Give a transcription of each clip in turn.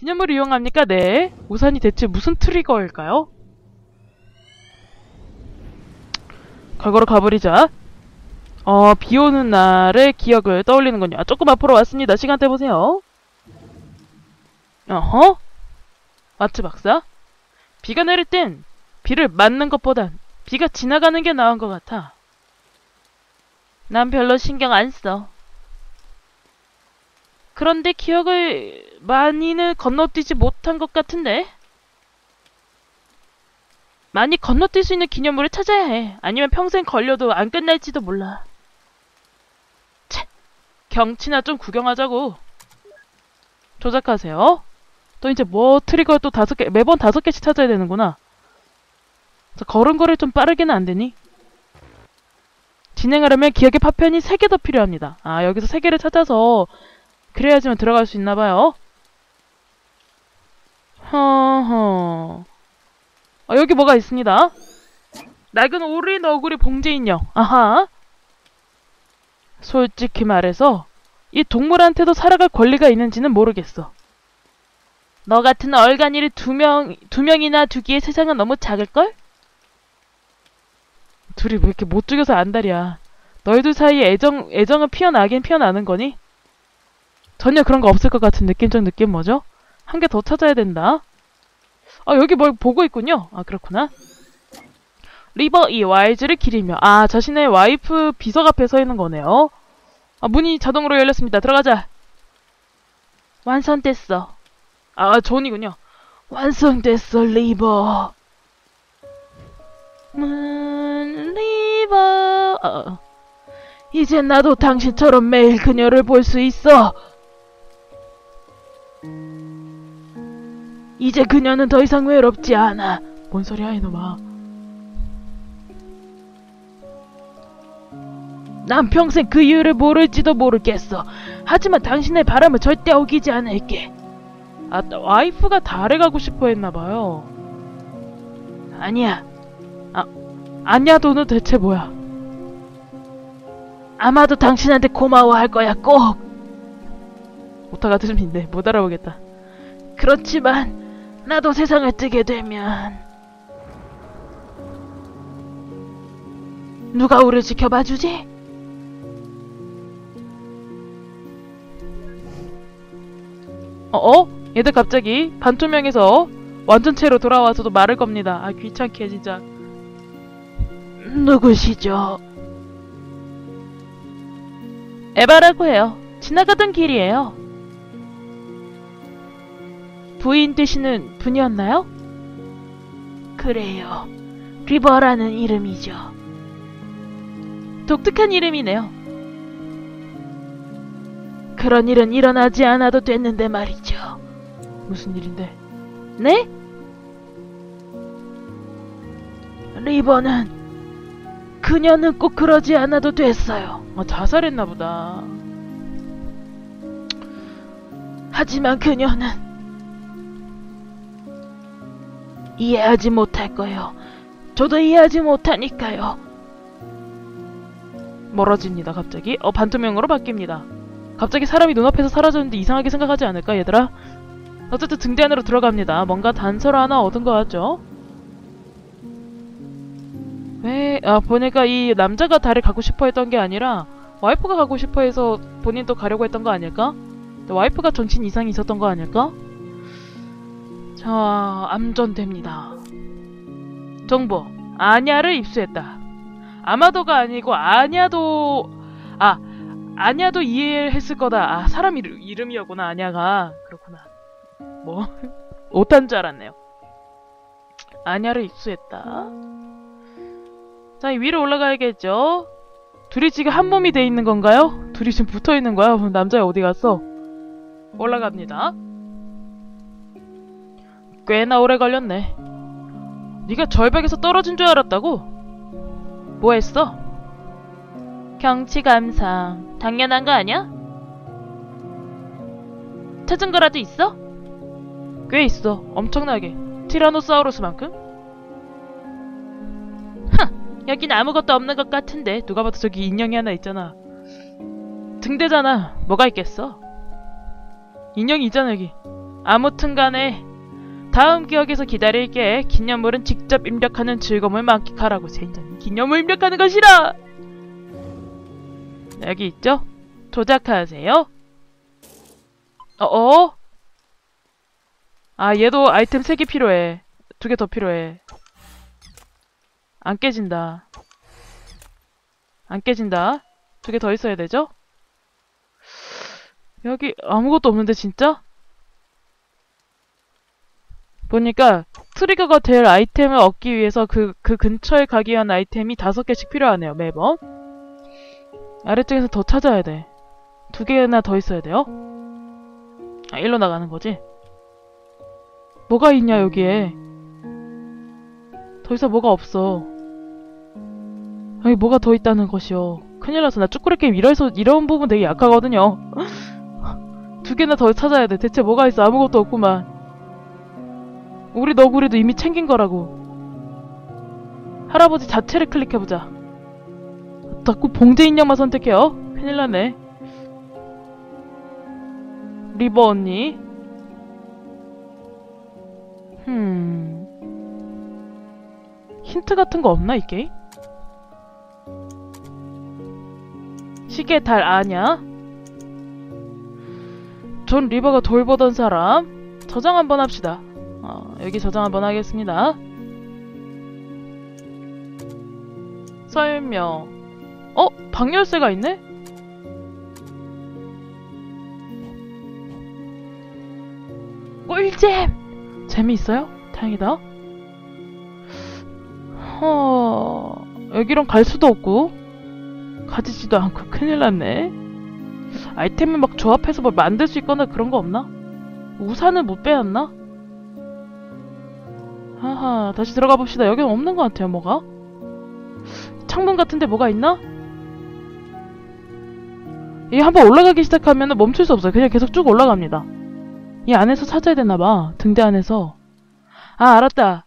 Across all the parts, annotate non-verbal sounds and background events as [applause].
기념물을 이용합니까? 네. 우산이 대체 무슨 트리거일까요? 과거로 가버리자. 어, 비 오는 날의 기억을 떠올리는군요. 아, 조금 앞으로 왔습니다. 시간대 보세요. 어허? 마트 박사? 비가 내릴 땐 비를 맞는 것보단 비가 지나가는 게 나은 것 같아. 난 별로 신경 안 써. 그런데 기억을 많이는 건너뛰지 못한 것 같은데? 많이 건너뛸 수 있는 기념물을 찾아야 해. 아니면 평생 걸려도 안 끝날지도 몰라. 차, 경치나 좀 구경하자고. 조작하세요. 또 이제 뭐 트리거 또 다섯 개, 매번 다섯 개씩 찾아야 되는구나. 자, 걸음걸이 좀 빠르게는 안 되니? 진행하려면 기억의 파편이 세 개 더 필요합니다. 아, 여기서 세 개를 찾아서 그래야지만 들어갈 수 있나 봐요. 허허. 어, 여기 뭐가 있습니다. 낡은 오리 너구리 봉제 인형. 아하. 솔직히 말해서 이 동물한테도 살아갈 권리가 있는지는 모르겠어. 너 같은 얼간이를 두 명, 두 명이나 두기에 세상은 너무 작을걸? 둘이 왜 이렇게 못 죽여서 안달이야. 너희들 사이에 애정, 애정은 피어나긴 피어나는 거니? 전혀 그런 거 없을 것 같은 느낌적 느낌 뭐죠? 한 개 더 찾아야 된다. 아, 여기 뭘 보고 있군요. 아, 그렇구나. 리버 이 와이즈를 기리며. 아, 자신의 와이프 비석 앞에 서 있는 거네요. 아, 문이 자동으로 열렸습니다. 들어가자. 완성됐어. 아, 존이군요. 완성됐어, 리버. 문, 리버. 어. 이제 나도 당신처럼 매일 그녀를 볼 수 있어. 이제 그녀는 더 이상 외롭지 않아. 뭔 소리야, 이놈아. 난 평생 그 이유를 모를지도 모르겠어. 하지만 당신의 바람을 절대 어기지 않을게. 아, 와이프가 달에 가고 싶어 했나봐요. 아니야. 아, 너는 대체 뭐야? 아마도 당신한테 고마워할 거야, 꼭! 오타가 들린데 못 알아보겠다. 그렇지만, 나도 세상을 뜨게 되면, 누가 우를 지켜봐 주지? 어어? 얘들 갑자기 반투명에서 완전체로 돌아와서도 말을 겁니다. 아 귀찮게 진짜. 누구시죠? 에바라고 해요. 지나가던 길이에요. 부인 되시는 분이었나요? 그래요. 리버라는 이름이죠. 독특한 이름이네요. 그런 일은 일어나지 않아도 됐는데 말이죠. 무슨 일인데? 네? 리버는 그녀는 꼭 그러지 않아도 됐어요. 어, 자살했나 보다. 하지만 그녀는 이해하지 못할 거예요. 저도 이해하지 못하니까요. 멀어집니다, 갑자기. 어, 반투명으로 바뀝니다. 갑자기 사람이 눈앞에서 사라졌는데 이상하게 생각하지 않을까, 얘들아? 어쨌든 등대 안으로 들어갑니다. 뭔가 단서를 하나 얻은 것 같죠? 왜, 아, 보니까 이 남자가 달에 가고 싶어 했던 게 아니라 와이프가 가고 싶어 해서 본인도 가려고 했던 거 아닐까? 와이프가 정신 이상이 있었던 거 아닐까? 자, 암전됩니다. 정보. 아냐를 입수했다. 아마도가 아니고 아냐도 아 아냐도 이해했을 거다. 아 사람 이름, 이름이었구나 아냐가 그렇구나. 뭐 [laughs] 오탄 줄 알았네요. 아냐를 입수했다. 자 위로 올라가야겠죠. 둘이 지금 한 몸이 돼 있는 건가요? 둘이 지금 붙어 있는 거야? 남자 어디 갔어? 올라갑니다. 꽤나 오래 걸렸네. 네가 절벽에서 떨어진 줄 알았다고? 뭐 했어? 경치 감상. 당연한 거 아니야? 찾은 거라도 있어? 꽤 있어. 엄청나게. 티라노사우루스만큼? 흥! 여긴 아무것도 없는 것 같은데 누가 봐도 저기 인형이 하나 있잖아. 등대잖아. 뭐가 있겠어? 인형이 있잖아 여기. 아무튼 간에 다음 기억에서 기다릴게. 기념물은 직접 입력하는 즐거움을 만끽하라고 세인장님. 기념물 입력하는 것이라! 여기 있죠? 조작하세요. 어어? 아, 얘도 아이템 3개 필요해. 2개 더 필요해. 안 깨진다. 안 깨진다. 2개 더 있어야 되죠? 여기 아무것도 없는데 진짜? 보니까 트리거가 될 아이템을 얻기 위해서 그, 그 근처에 가기 위한 아이템이 다섯 개씩 필요하네요, 매번. 아래쪽에서 더 찾아야 돼. 두 개나 더 있어야 돼요? 아, 일로 나가는 거지? 뭐가 있냐, 여기에. 더 이상 뭐가 없어. 여기 뭐가 더 있다는 것이요. 큰일 났어. 나 쭈꾸리 게임 이래서, 이런 부분 되게 약하거든요. [laughs] 두 개나 더 찾아야 돼. 대체 뭐가 있어? 아무것도 없구만. 우리 너구리도 이미 챙긴 거라고. 할아버지 자체를 클릭해보자. 자꾸 봉제 인형만 선택해요. 큰일 났네. 리버 언니. 흠. 힌트 같은 거 없나, 이 게임? 시계 달 아냐? 존 리버가 돌보던 사람. 저장 한번 합시다. 어, 여기 저장 한번 하겠습니다. 설명. 어? 방열쇠가 있네? 꿀잼! 재미있어요? 다행이다. 어... 여기론 갈 수도 없고 가지지도 않고 큰일 났네. 아이템을 막 조합해서 뭘 만들 수 있거나 그런 거 없나? 우산을 못 빼왔나? 하하, 다시 들어가 봅시다. 여기는 없는 것 같아요, 뭐가? 창문 같은데 뭐가 있나? 이게 한번 올라가기 시작하면 멈출 수 없어요. 그냥 계속 쭉 올라갑니다. 이 안에서 찾아야 되나봐. 등대 안에서. 아, 알았다.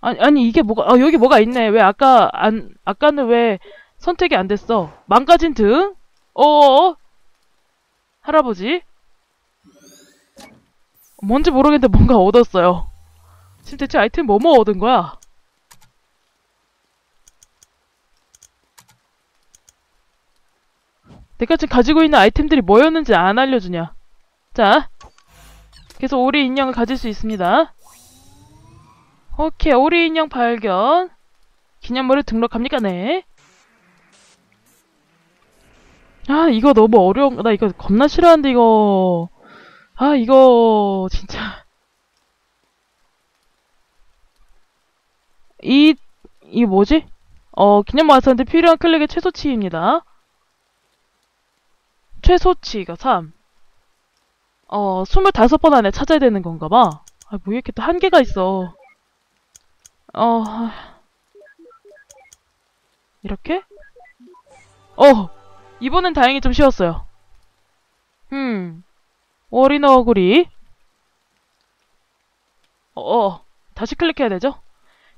아니, 아니, 이게 뭐가, 아, 여기 뭐가 있네. 왜 아까, 안, 아까는 왜 선택이 안 됐어? 망가진 등? 어어? 할아버지? 뭔지 모르겠는데 뭔가 얻었어요. 지금 대체 아이템 뭐뭐 얻은 거야? 내가 지금 가지고 있는 아이템들이 뭐였는지 안 알려주냐. 자, 계속 오리 인형을 가질 수 있습니다. 오케이, 오리 인형 발견. 기념물을 등록합니까? 네. 아, 이거 너무 어려운, 나 이거 겁나 싫어하는데, 이거. 아, 이거, 진짜. 이, 이 뭐지? 어, 기념물 완성한테 필요한 클릭의 최소치입니다. 최소치가 3. 어, 25번 안에 찾아야 되는 건가 봐. 아, 뭐 이렇게 또 한계가 있어. 어, 이렇게? 어, 이번엔 다행히 좀 쉬웠어요. 음, 어린 어구리. 어, 어, 다시 클릭해야 되죠?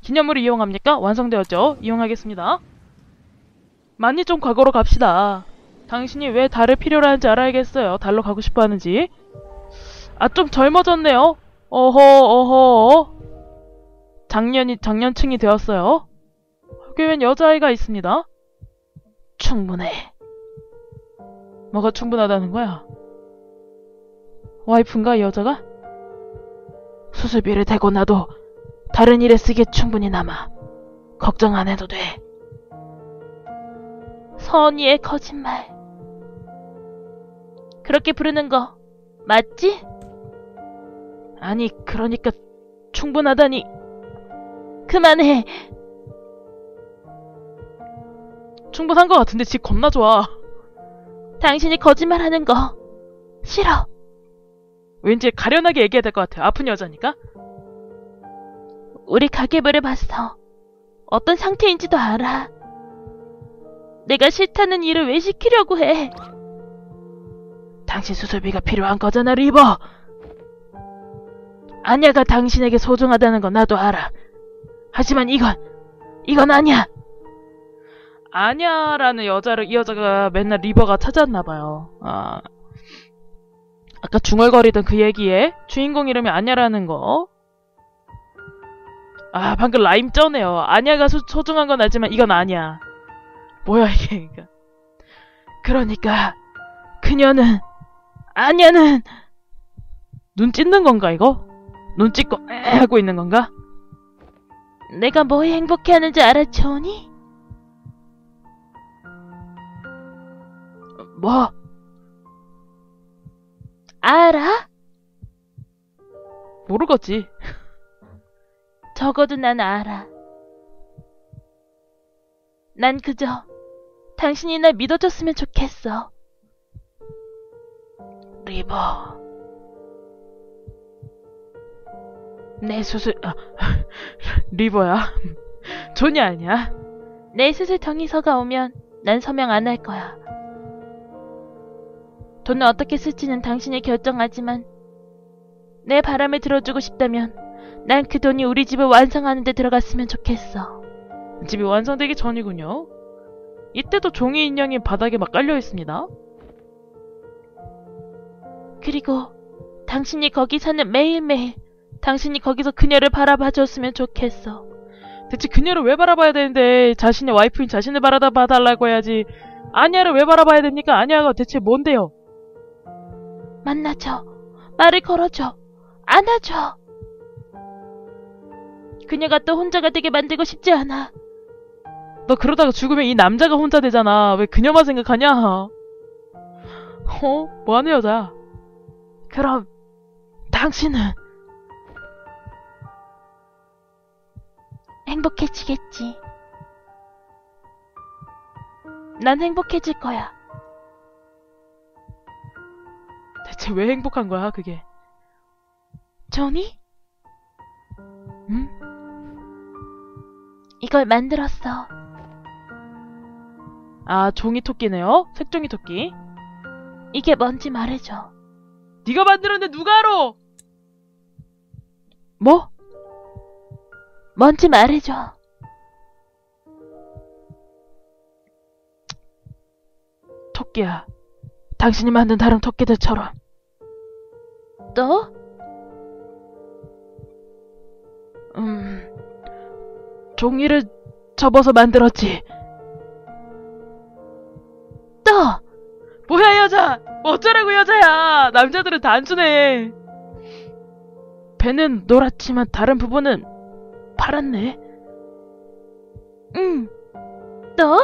기념물을 이용합니까? 완성되었죠? 이용하겠습니다. 많이 좀 과거로 갑시다. 당신이 왜 달을 필요로 하는지 알아야겠어요. 달로 가고 싶어 하는지. 아, 좀 젊어졌네요. 어허, 어허. 작년이, 작년층이 되었어요. 여기엔 여자아이가 있습니다. 충분해. 뭐가 충분하다는 거야? 와이프인가, 이 여자가? 수술비를 대고 나도 다른 일에 쓰기에 충분히 남아. 걱정 안 해도 돼. 선의의 거짓말. 그렇게 부르는 거 맞지? 아니, 그러니까 충분하다니. 그만해. 충분한 것 같은데 집 겁나 좋아. 당신이 거짓말하는 거 싫어. 왠지 가련하게 얘기해야 될 것 같아. 아픈 여자니까. 우리 가계부를 봤어. 어떤 상태인지도 알아. 내가 싫다는 일을 왜 시키려고 해? 당신 수술비가 필요한 거잖아, 리버. 아냐가 당신에게 소중하다는 건 나도 알아. 하지만 이건, 이건 아니야. 아냐라는 여자를 이 여자가 맨날 리버가 찾았나봐요. 아, 아까 중얼거리던 그 얘기에 주인공 이름이 아냐라는 거. 아, 방금 라임 쩌네요. 아냐가 소, 소중한 건 알지만 이건 아니야. 뭐야, 이게. 그러니까, 그녀는, 아냐는, 눈 찢는 건가, 이거? 눈 찢고, 에 하고 있는 건가? 내가 뭐에 행복해 하는지 알아, 초니? 뭐? 알아? 모르겠지. 적어도 난 알아. 난 그저 당신이 날 믿어줬으면 좋겠어. 리버. 내 수술, 아, [laughs] 리버야. 존이 아니야. 내 수술 정의서가 오면 난 서명 안 할 거야. 돈을 어떻게 쓸지는 당신이 결정하지만 내 바람을 들어주고 싶다면 난 그 돈이 우리 집을 완성하는 데 들어갔으면 좋겠어. 집이 완성되기 전이군요. 이때도 종이 인형이 바닥에 막 깔려 있습니다. 그리고 당신이 거기 사는 매일매일 당신이 거기서 그녀를 바라봐 줬으면 좋겠어. 대체 그녀를 왜 바라봐야 되는데 자신의 와이프인 자신을 바라봐 달라고 해야지. 아니야를 왜 바라봐야 됩니까? 아니야가 대체 뭔데요? 만나줘. 말을 걸어줘. 안아줘. 그녀가 또 혼자가 되게 만들고 싶지 않아. 너 그러다가 죽으면 이 남자가 혼자 되잖아. 왜 그녀만 생각하냐? 어? 뭐하는 여자? 그럼 당신은 행복해지겠지. 난 행복해질 거야. 대체 왜 행복한 거야, 그게? 조니? 응? 이걸 만들었어. 아, 종이 토끼네요? 색종이 토끼. 이게 뭔지 말해줘. 네가 만들었는데 누가 알아? 뭐? 뭔지 말해줘. 토끼야. 당신이 만든 다른 토끼들처럼. 또? 음, 종이를 접어서 만들었지. 또! 뭐야, 여자! 뭐 어쩌라고, 여자야! 남자들은 단순해. 배는 노랗지만 다른 부분은 파랗네. 응. 또?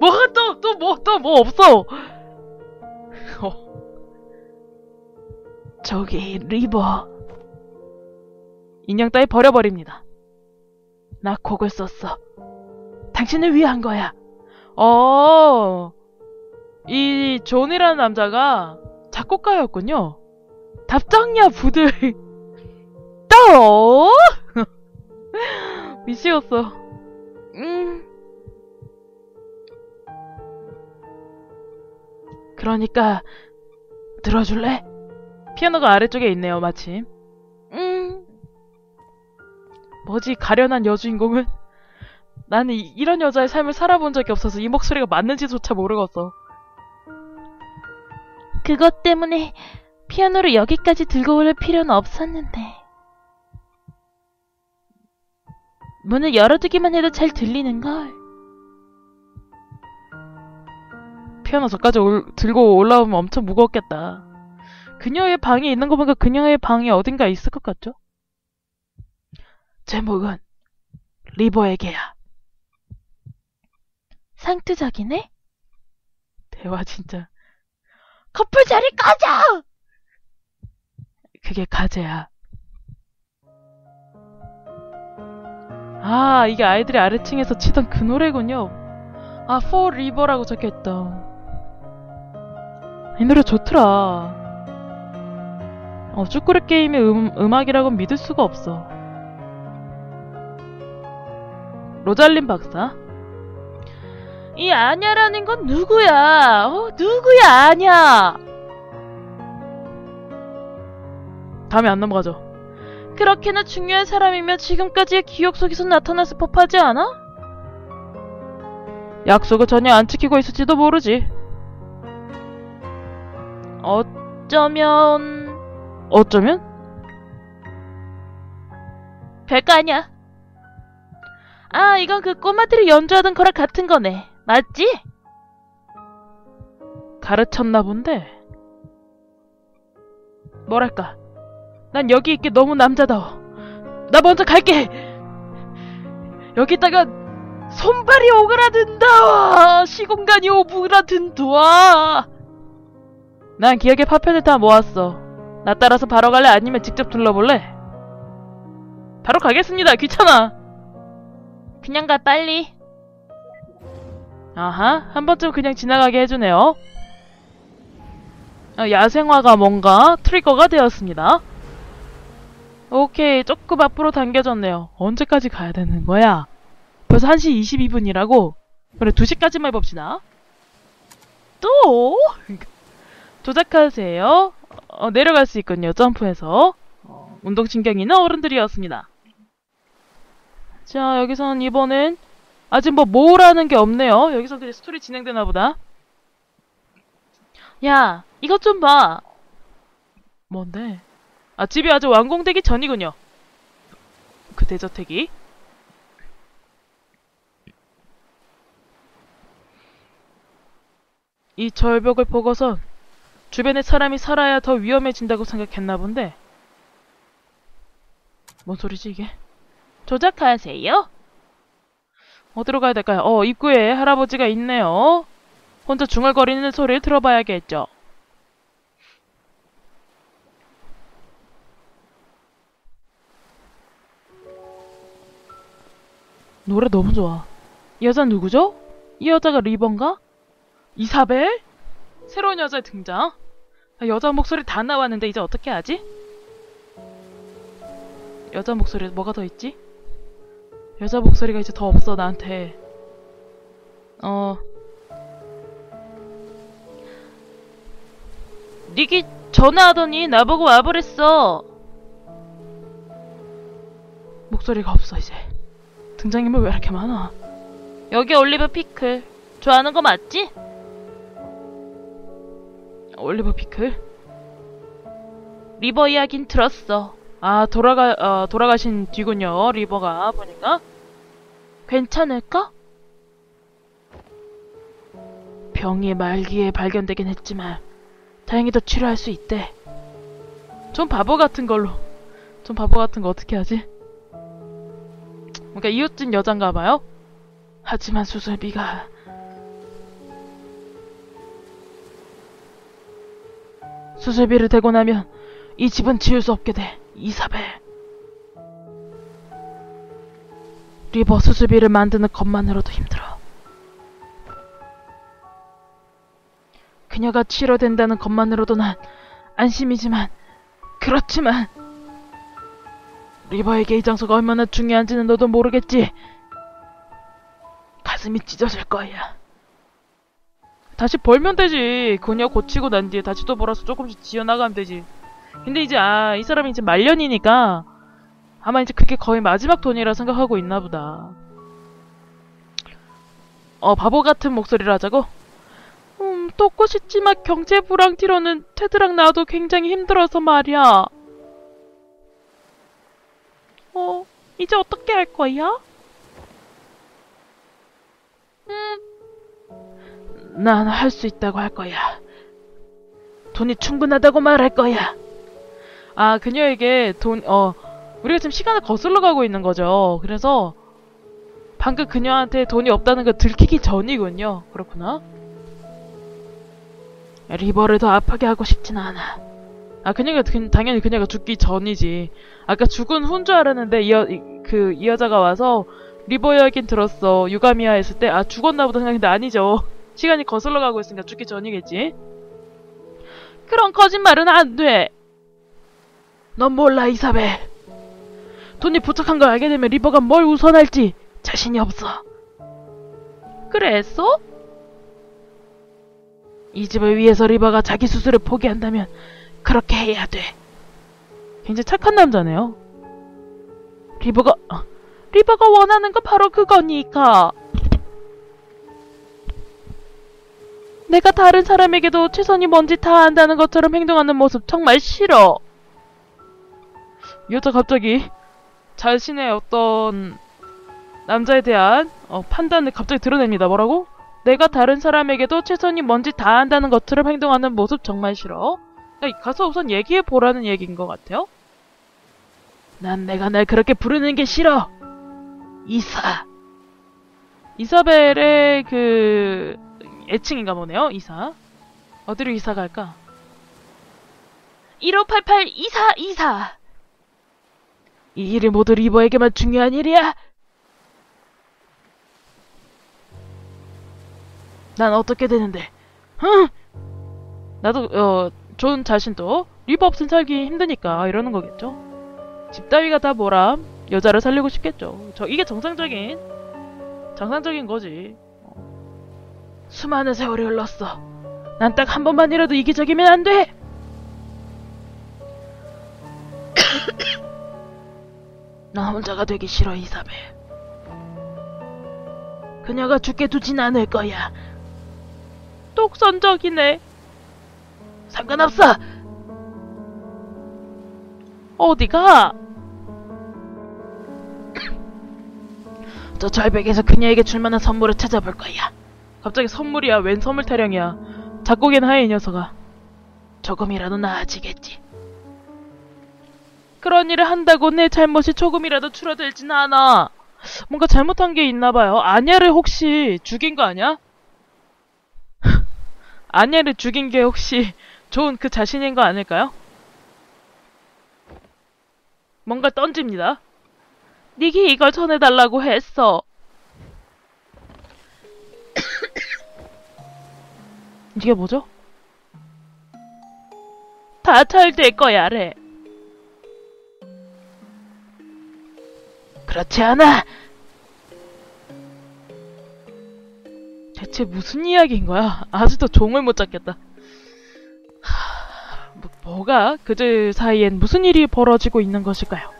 뭐가 또, 또 뭐, 또 뭐 없어! 어. 저기, 리버. 인형 따위 버려버립니다. 나 곡을 썼어. 당신을 위한 거야. 어, 이 존이라는 남자가 작곡가였군요. 답장야 부들. 떠! [laughs] 미치겠어. 음. 그러니까 들어줄래? 피아노가 아래쪽에 있네요, 마침. 음. 뭐지, 가련한 여주인공은? 나는 이, 이런 여자의 삶을 살아본 적이 없어서 이 목소리가 맞는지조차 모르겠어. 그것 때문에 피아노를 여기까지 들고 올 필요는 없었는데. 문을 열어두기만 해도 잘 들리는걸. 피아노 저까지 올, 들고 올라오면 엄청 무겁겠다. 그녀의 방이 있는 거 보니까 그녀의 방이 어딘가 있을 것 같죠? 제목은 리버에게야. 상투적이네? 대화 진짜. 커플 자리 꺼져! 그게 가제야. 아, 이게 아이들이 아래층에서 치던 그 노래군요. 아, For River라고 적혀있다. 이 노래 좋더라. 어, 쭈꾸리 게임의 음, 음악이라고 믿을 수가 없어. 로잘린 박사. 이 아냐라는 건 누구야? 어, 누구야, 아냐? 다음에 안 넘어가죠. 그렇게나 중요한 사람이면 지금까지의 기억 속에서 나타났을 법하지 않아? 약속을 전혀 안 지키고 있을지도 모르지. 어쩌면 어쩌면? 별거 아니야. 아, 이건 그 꼬마들이 연주하던 거랑 같은 거네. 맞지? 가르쳤나 본데. 뭐랄까. 난 여기 있기 너무 남자다워. 나 먼저 갈게! 여기다가 손발이 오그라든다! 시공간이 오그라든다! 난 기억의 파편을 다 모았어. 나 따라서 바로 갈래? 아니면 직접 둘러볼래? 바로 가겠습니다. 귀찮아. 그냥 가, 빨리. 아하, 한 번쯤 그냥 지나가게 해주네요. 어, 야생화가 뭔가 트리거가 되었습니다. 오케이, 조금 앞으로 당겨졌네요. 언제까지 가야 되는 거야? 벌써 1시 22분이라고? 그래, 2시까지만 해봅시다. 또? 조작하세요. 어, 내려갈 수 있군요, 점프해서. 어, 운동신경 있는 어른들이었습니다. 자, 여기서는 이번엔 아직 뭐 모으라는 게 없네요. 여기서 그냥 스토리 진행되나 보다. 야, 이것 좀 봐. 뭔데? 아, 집이 아직 완공되기 전이군요. 그 대저택이. 이 절벽을 보고선 주변에 사람이 살아야 더 위험해진다고 생각했나 본데. 뭔 소리지 이게? 조작하세요? 어디로 가야 될까요? 어, 입구에 할아버지가 있네요. 혼자 중얼거리는 소리를 들어봐야겠죠. 노래 너무 좋아. 이 여자 누구죠? 이 여자가 리번가? 이사벨? 새로운 여자 등장. 아, 여자 목소리 다 나왔는데 이제 어떻게 하지? 여자 목소리 뭐가 더 있지? 여자 목소리가 이제 더 없어 나한테. 어. 니기 전화하더니 나보고 와버렸어. 목소리가 없어 이제. 등장인물 왜 이렇게 많아? 여기 올리브 피클. 좋아하는 거 맞지? 올리버 피클? 리버 이야긴 들었어. 아 돌아가 어, 돌아가신 뒤군요 리버가 보니까 괜찮을까? 병이 말기에 발견되긴 했지만 다행히도 치료할 수 있대. 좀 바보 같은 걸로 좀 바보 같은 거 어떻게 하지? 그러니까 이웃집 여잔가 봐요. 하지만 수술비가 수술비를 대고 나면 이 집은 지을 수 없게 돼. 이사벨. 리버 수술비를 만드는 것만으로도 힘들어. 그녀가 치료된다는 것만으로도 난 안심이지만 그렇지만 리버에게 이 장소가 얼마나 중요한지는 너도 모르겠지. 가슴이 찢어질 거야. 다시 벌면 되지. 그녀 고치고 난 뒤에 다시 또 벌어서 조금씩 지어나가면 되지. 근데 이제 아 이 사람이 이제 말년이니까 아마 이제 그게 거의 마지막 돈이라 생각하고 있나 보다. 어 바보 같은 목소리를 하자고? 음 돕고 싶지만 경제 불황티로는 테드랑 나도 굉장히 힘들어서 말이야. 어 이제 어떻게 할 거야? 음 난 할 수 있다고 할 거야. 돈이 충분하다고 말할 거야. 아, 그녀에게 돈, 어, 우리가 지금 시간을 거슬러 가고 있는 거죠. 그래서 방금 그녀한테 돈이 없다는 걸 들키기 전이군요. 그렇구나. 리버를 더 아프게 하고 싶진 않아. 아, 그녀가, 그, 당연히 그녀가 죽기 전이지. 아까 죽은 후인 줄 알았는데, 이, 여, 이, 그, 이 여자가 와서, 리버 이야긴 들었어. 유가미야 했을 때, 아, 죽었나 보다 생각했는데 아니죠. 시간이 거슬러 가고 있으니까 죽기 전이겠지. 그런 거짓말은 안 돼. 넌 몰라, 이사벨. 돈이 부족한 걸 알게 되면 리버가 뭘 우선할지 자신이 없어. 그랬어? 이 집을 위해서 리버가 자기 수술을 포기한다면 그렇게 해야 돼. 굉장히 착한 남자네요. 리버가 어, 리버가 원하는 거 바로 그거니까. 내가 다른 사람에게도 최선이 뭔지 다 안다는 것처럼 행동하는 모습 정말 싫어. 이 여자 갑자기 자신의 어떤 남자에 대한 어, 판단을 갑자기 드러냅니다. 뭐라고? 내가 다른 사람에게도 최선이 뭔지 다 안다는 것처럼 행동하는 모습 정말 싫어. 그러니까 가서 우선 얘기해 보라는 얘기인 것 같아요. 난 내가 날 그렇게 부르는 게 싫어. 이사. 이사벨의 그 애칭인가 보네요. 이사. 어디로 이사 갈까? 1588 이사 이사. 이 일이 모두 리버에게만 중요한 일이야. 난 어떻게 되는데? 흥! 나도 어, 존 자신도 리버 없은 살기 힘드니까 이러는 거겠죠. 집 따위가 다 뭐람 여자를 살리고 싶겠죠. 저 이게 정상적인 정상적인 거지. 어. 수많은 세월이 흘렀어. 난 딱 한 번만이라도 이기적이면 안 돼. [coughs] 나 혼자가 되기 싫어 이사벨. 그녀가 죽게 두진 않을 거야. 똑선적이네. 상관없어. 어디가? [coughs] 저 절벽에서 그녀에게 줄 만한 선물을 찾아볼 거야. 갑자기 선물이야. 웬 선물 타령이야. 작곡엔 하이 녀석아. 조금이라도 나아지겠지. 그런 일을 한다고 내 잘못이 조금이라도 줄어들진 않아. 뭔가 잘못한 게 있나 봐요. 아냐를 혹시 죽인 거 아니야? [laughs] 아냐를 죽인 게 혹시 좋은 그 자신인 거 아닐까요? 뭔가 던집니다. 니기 이걸 전해달라고 했어. 이게 뭐죠? 다잘될 거야, 래. 그렇지 않아! 대체 무슨 이야기인 거야? 아직도 종을 못 잡겠다. 하... 뭐, 뭐가 그들 사이엔 무슨 일이 벌어지고 있는 것일까요?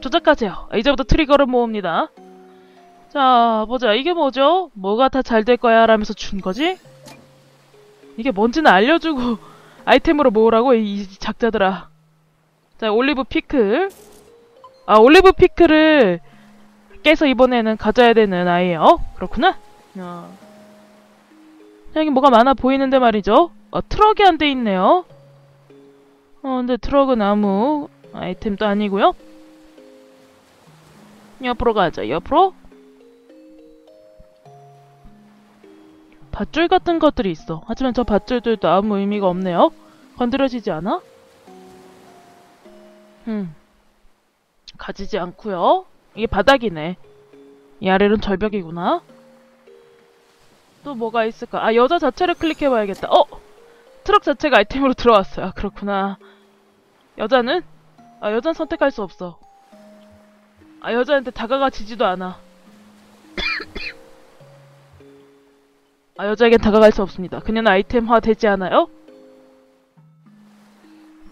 조작하세요. 이제부터 트리거를 모읍니다. 자, 보자. 이게 뭐죠? 뭐가 다 잘 될 거야 라면서 준 거지? 이게 뭔지는 알려주고 [laughs] 아이템으로 모으라고 이 작자들아. 자, 올리브 피클. 아, 올리브 피클을 깨서 이번에는 가져야 되는 아이예요. 그렇구나. 어. 여기 뭐가 많아 보이는데 말이죠. 어, 트럭이 안 돼 있네요. 어, 근데 트럭은 아무 아이템도 아니고요. 옆으로 가자. 옆으로. 밧줄 같은 것들이 있어. 하지만 저 밧줄들도 아무 의미가 없네요. 건드려지지 않아? 음. 가지지 않고요. 이게 바닥이네. 이 아래는 절벽이구나. 또 뭐가 있을까? 아, 여자 자체를 클릭해봐야겠다. 어! 트럭 자체가 아이템으로 들어왔어요. 아, 그렇구나. 여자는? 아, 여자는 선택할 수 없어. 아, 여자한테 다가가지지도 않아. 아, 여자에겐 다가갈 수 없습니다. 그녀는 아이템화 되지 않아요?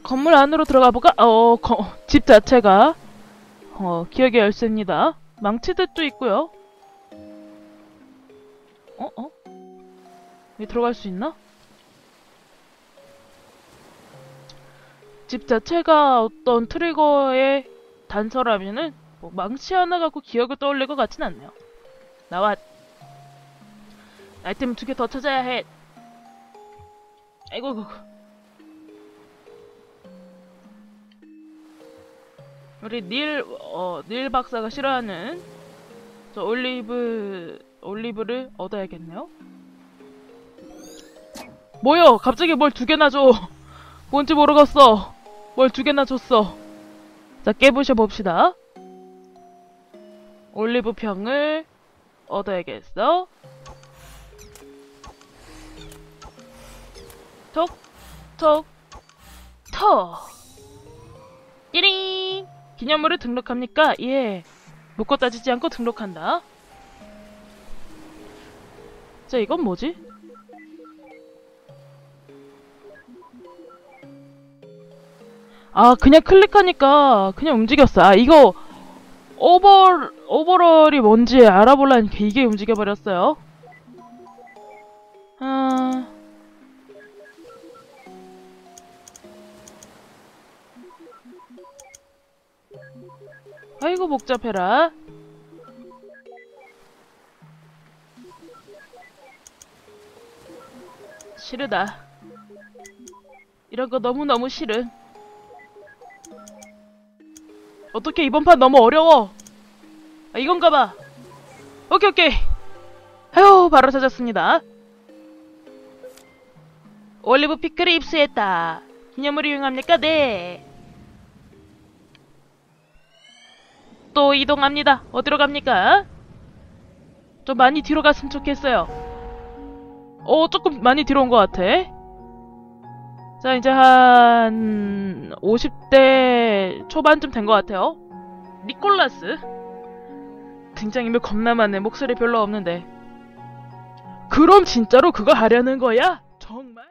건물 안으로 들어가 볼까? 어, 거, 집 자체가 어, 기억의 열쇠입니다. 망치듯도 있고요. 어? 어? 여기 들어갈 수 있나? 집 자체가 어떤 트리거의 단서라면은 뭐 망치 하나 갖고 기억을 떠올릴 것 같진 않네요. 나와. 아이템 두 개 더 찾아야 해. 아이고. 우리 닐, 어, 닐 박사가 싫어하는 저 올리브, 올리브를 얻어야겠네요. 뭐요? 갑자기 뭘 두 개나 줘. [laughs] 뭔지 모르겠어. 뭘 두 개나 줬어. 자, 깨부셔 봅시다. 올리브 병을 얻어야겠어. 톡, 톡, 톡. 띠링! 기념물을 등록합니까? 예. 묻고 따지지 않고 등록한다. 자, 이건 뭐지? 아, 그냥 클릭하니까 그냥 움직였어. 아, 이거 오버, 오버럴이 뭔지 알아보려니까 이게 움직여버렸어요. 아... 아이고 복잡해라. 싫으다. 이런 거 너무너무 싫음. 어떻게 이번 판 너무 어려워. 아, 이건가 봐. 오케이, 오케이. 아유, 바로 찾았습니다. 올리브 피클을 입수했다. 기념으로 이용합니까? 네. 또 이동합니다. 어디로 갑니까? 좀 많이 뒤로 갔으면 좋겠어요. 어, 조금 많이 뒤로 온 것 같아. 자, 이제 한 50대 초반쯤 된 것 같아요. 니콜라스. 등장인물 겁나 많네. 목소리 별로 없는데. 그럼 진짜로 그거 하려는 거야? 정말?